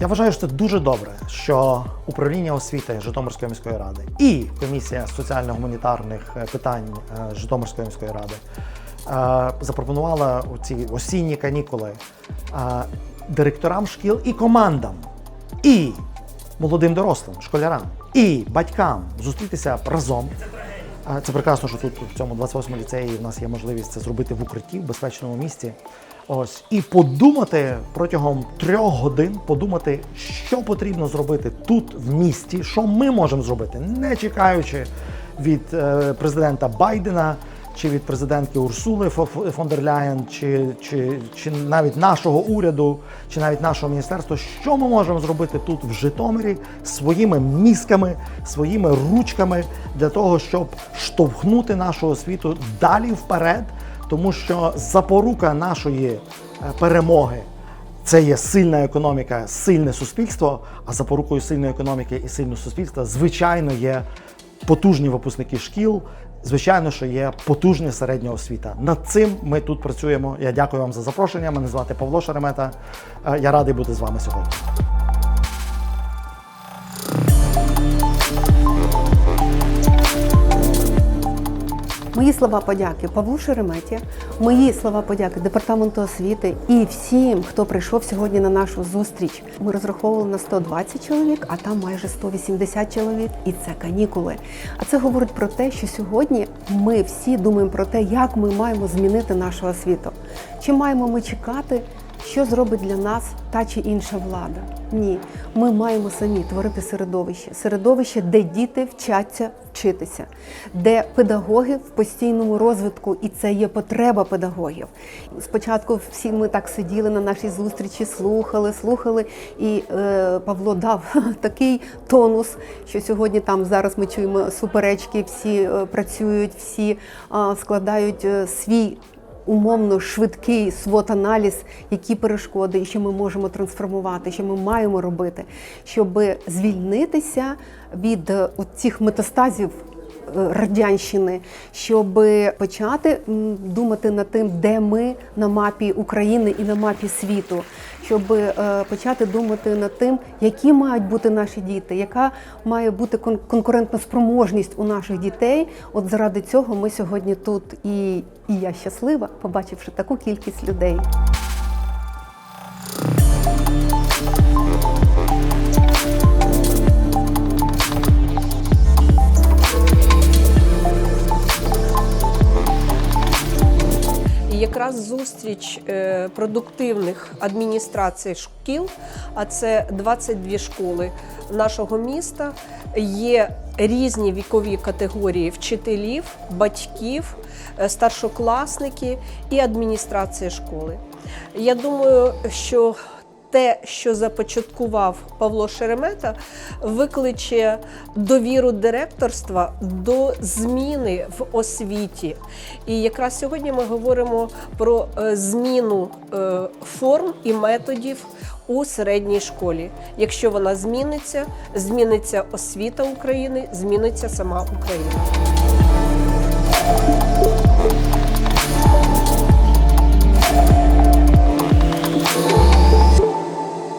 Я вважаю, що це дуже добре, що управління освіти Житомирської міської ради і комісія соціально-гуманітарних е, питань е, Житомирської міської ради е, запропонувала у ці осінні канікули директорам шкіл і командам, і молодим дорослим, школярам, і батькам зустрітися разом. Це прекрасно, що тут в цьому 28 ліцеї в нас є можливість це зробити в укритті, в безпечному місці. Ось і подумати протягом трьох годин, подумати, що потрібно зробити тут в місті, що ми можемо зробити, не чекаючи від е, президента Байдена чи від президентки Урсули Фо- фон дер Ляєн, чи, чи, чи навіть нашого уряду, чи навіть нашого міністерства, що ми можемо зробити тут в Житомирі своїми мізками, своїми ручками для того, щоб штовхнути нашу освіту далі вперед, тому що запорука нашої е, перемоги. Це є сильна економіка, сильне суспільство. А запорукою сильної економіки і сильного суспільства, звичайно, є потужні випускники шкіл. Звичайно, що є потужна середня освіта. Над цим ми тут працюємо. Я дякую вам за запрошення. Мене звати Павло Шеремета. Е, Я радий бути з вами сьогодні. Мої слова подяки Павлу Шереметі, мої слова подяки департаменту освіти і всім, хто прийшов сьогодні на нашу зустріч. Ми розраховували на 120 чоловік, а там майже 180 чоловік, і це канікули. А це говорить про те, що сьогодні ми всі думаємо про те, як ми маємо змінити нашу освіту. Чи маємо ми чекати, що зробить для нас та чи інша влада? Ні, ми маємо самі творити середовище, середовище, де діти вчаться вчитися, де педагоги в постійному розвитку, і це є потреба педагогів. Спочатку всі ми так сиділи на нашій зустрічі, слухали, слухали, і е, Павло дав такий тонус, що сьогодні там зараз ми чуємо суперечки, всі е, працюють, всі складають е, свій умовно швидкий свот-аналіз, які перешкоди, що ми можемо трансформувати, що ми маємо робити, щоб звільнитися від е, цих метастазів. Радянщини, щоб почати думати над тим, де ми на мапі України і на мапі світу, щоб е, почати думати над тим, які мають бути наші діти, яка має бути кон- конкурентна спроможність у наших дітей. От заради цього ми сьогодні тут, і, і я щаслива, побачивши таку кількість людей. Якраз зустріч е, продуктивних адміністрацій шкіл, а це 22 школи нашого міста. Є різні вікові категорії вчителів, батьків, е, старшокласники і адміністрації школи. Я думаю, що те, що започаткував Павло Шеремета, викличе довіру директорства до зміни в освіті. І якраз сьогодні ми говоримо про е, зміну е, форм і методів у середній школі. Якщо вона зміниться, зміниться освіта України, зміниться сама Україна.